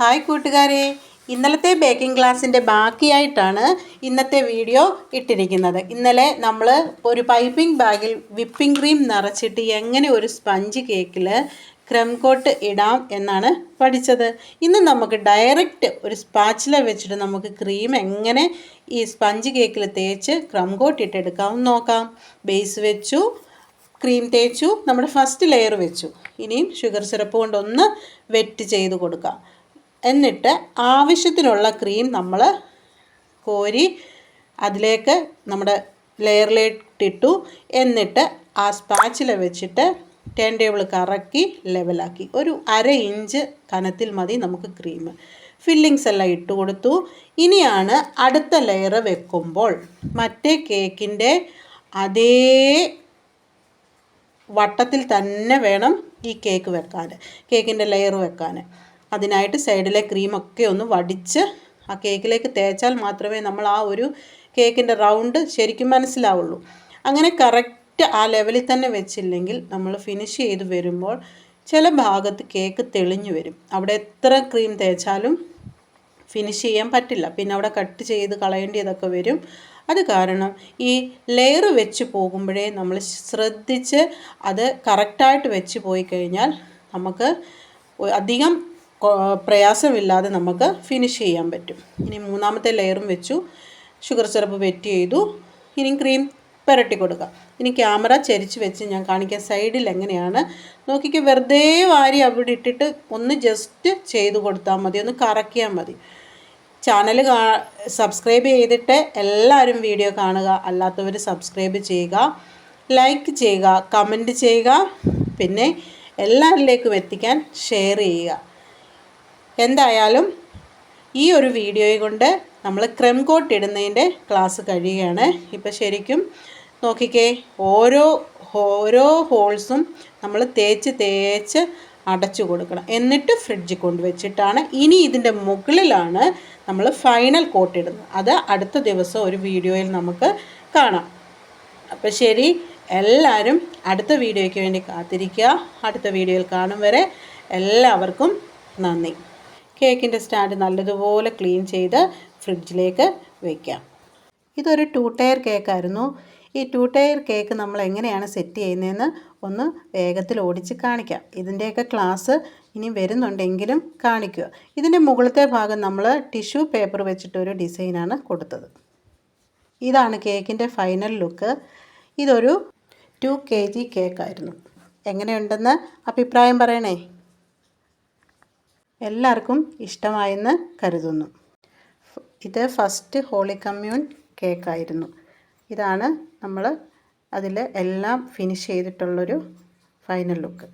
Hi കൂട്ടുകാരെ. ഇന്നലത്തെ baking ക്ലാസ്സിന്റെ ബാക്കിയായിട്ടാണ് ഇന്നത്തെ വീഡിയോ ഇട്ടിരിക്കുന്നത്. ഇന്നലെ നമ്മൾ ഒരു പൈപ്പിംഗ് ബാഗിൽ വിപ്പിംഗ് ക്രീം നിറച്ചിട്ട് എങ്ങനെ ഒരു സ്പഞ്ച് കേക്കിൽ ക്രം കോട്ട് ഇടാം എന്നാണ് പഠിച്ചത്. ഇന്ന് നമുക്ക് ഡയറക്റ്റ് ഒരു സ്പാച്ചില വെച്ചിട്ട് നമുക്ക് ക്രീം എങ്ങനെ ഈ സ്പഞ്ച് കേക്കിൽ തേച്ച് ക്രം കോട്ട് ഇട്ടെടുക്കാം നോക്കാം. ബേസ് വെച്ചു ക്രീം തേച്ചു നമ്മുടെ ഫസ്റ്റ് ലെയർ വെച്ചു. ഇനിയും ഷുഗർ സിറപ്പ് കൊണ്ടൊന്ന് വെറ്റ് ചെയ്ത് കൊടുക്കാം. എന്നിട്ട് ആവശ്യത്തിനുള്ള ക്രീം നമ്മൾ കോരി അതിലേക്ക് നമ്മുടെ ലെയറിലേട്ടിട്ടു. എന്നിട്ട് ആ സ്പാച്ചില വെച്ചിട്ട് ടേൺ ടേബിൾ കറക്കി ലെവലാക്കി ഒരു അര ഇഞ്ച് കനത്തിൽ മതി നമുക്ക് ക്രീം ഫില്ലിങ്സ് എല്ലാം ഇട്ട് കൊടുത്തു. ഇനിയാണ് അടുത്ത ലെയർ വെക്കുമ്പോൾ മറ്റേ കേക്കിന്റെ അതേ വട്ടത്തിൽ തന്നെ വേണം ഈ കേക്ക് വെക്കാൻ കേക്കിന്റെ ലെയർ വെക്കാൻ അതിനായിട്ട് സൈഡിലെ ക്രീമൊക്കെ ഒന്ന് വടിച്ച് ആ കേക്കിലേക്ക് തേച്ചാൽ മാത്രമേ നമ്മൾ ആ ഒരു കേക്കിന്റെ റൗണ്ട് ശരിക്കും മനസ്സിലാവുള്ളൂ. അങ്ങനെ കറക്റ്റ് ആ ലെവലിൽ തന്നെ വെച്ചില്ലെങ്കിൽ നമ്മൾ ഫിനിഷ് ചെയ്ത് വരുമ്പോൾ ചില ഭാഗത്ത് കേക്ക് തെളിഞ്ഞു വരും. അവിടെ എത്ര ക്രീം തേച്ചാലും ഫിനിഷ് ചെയ്യാൻ പറ്റില്ല. പിന്നെ അവിടെ കട്ട് ചെയ്ത് കളയേണ്ടതൊക്കെ വരും. അത് കാരണം ഈ ലെയർ വെച്ച് പോകുമ്പോഴേ നമ്മൾ ശ്രദ്ധിച്ച് അത് കറക്റ്റായിട്ട് വെച്ച് പോയി കഴിഞ്ഞാൽ നമുക്ക് അധികം പ്രയാസമില്ലാതെ നമുക്ക് ഫിനിഷ് ചെയ്യാൻ പറ്റും. ഇനി മൂന്നാമത്തെ ലെയറും വെച്ചു. ഷുഗർ സിറപ്പ് വെറ്റ് ചെയ്തു. ഇനി ക്രീം പുരട്ടി കൊടുക്കുക ഇനി ക്യാമറ ചരിച്ച് വെച്ച് ഞാൻ കാണിക്കാം സൈഡിൽ എങ്ങനെയാണ്. നോക്കിക്ക് വെറുതെ വാരി അവിടെ ഇട്ടിട്ട് ഒന്ന് ജസ്റ്റ് ചെയ്ത് കൊടുത്താൽ മതി. ഒന്ന് കറക്കിയാൽ മതി. ചാനൽ കാ സബ്സ്ക്രൈബ് ചെയ്തിട്ട് എല്ലാവരും വീഡിയോ കാണുക. അല്ലാത്തവർ സബ്സ്ക്രൈബ് ചെയ്യുക. ലൈക്ക് ചെയ്യുക. കമന്റ് ചെയ്യുക. പിന്നെ എല്ലാവരിലേക്കും എത്തിക്കാൻ ഷെയർ ചെയ്യുക. എന്തായാലും ഈ ഒരു വീഡിയോ കൊണ്ട് നമ്മൾ ക്രെം കോട്ട് ഇടുന്നതിന്റെ ക്ലാസ് കഴിയുകയാണ്. ഇപ്പം ശരിക്കും നോക്കിക്കേ ഓരോ ഓരോ ഹോൾസും നമ്മൾ തേച്ച് തേച്ച് അടച്ചു കൊടുക്കണം. എന്നിട്ട് ഫ്രിഡ്ജിൽ കൊണ്ടുവച്ചിട്ടാണ് ഇനി ഇതിന്റെ മുകളിലാണ് നമ്മൾ ഫൈനൽ കോട്ട് ഇടുന്നത്. അത് അടുത്ത ദിവസം ഒരു വീഡിയോയിൽ നമുക്ക് കാണാം. അപ്പോൾ ശരി എല്ലാവരും അടുത്ത വീഡിയോയ്ക്ക് വേണ്ടി കാത്തിരിക്കുക. അടുത്ത വീഡിയോയിൽ കാണും വരെ എല്ലാവർക്കും നന്ദി. കേക്കിന്റെ സ്റ്റാൻഡ് നല്ലതുപോലെ ക്ലീൻ ചെയ്ത് ഫ്രിഡ്ജിലേക്ക് വയ്ക്കാം ഇതൊരു ടു ടയർ കേക്കായിരുന്നു. ഈ ടു ടയർ കേക്ക് നമ്മൾ എങ്ങനെയാണ് സെറ്റ് ചെയ്യുന്നതെന്ന് ഒന്ന് വേഗത്തിൽ ഓടിച്ച് കാണിക്കാം. ഇതിന്റെയൊക്കെ ക്ലാസ് ഇനി വരുന്നുണ്ടെങ്കിലും കാണിക്കുക. ഇതിന്റെ മുകളിലത്തെ ഭാഗം നമ്മൾ ടിഷ്യൂ പേപ്പർ വെച്ചിട്ടൊരു ഡിസൈനാണ് കൊടുത്തത്. ഇതാണ് കേക്കിന്റെ ഫൈനൽ ലുക്ക്. ഇതൊരു ടു കെ ജി കേക്കായിരുന്നു. എങ്ങനെയുണ്ടെന്ന് അഭിപ്രായം പറയണേ? എല്ലാവർക്കും ഇഷ്ടമായെന്ന് കരുതുന്നു. ഇത് ഫസ്റ്റ് ഹോളി കമ്മ്യൂൺ കേക്കായിരുന്നു ഇതാണ് നമ്മൾ അതിൽ എല്ലാം ഫിനിഷ് ചെയ്തിട്ടുള്ളൊരു ഫൈനൽ ലുക്ക്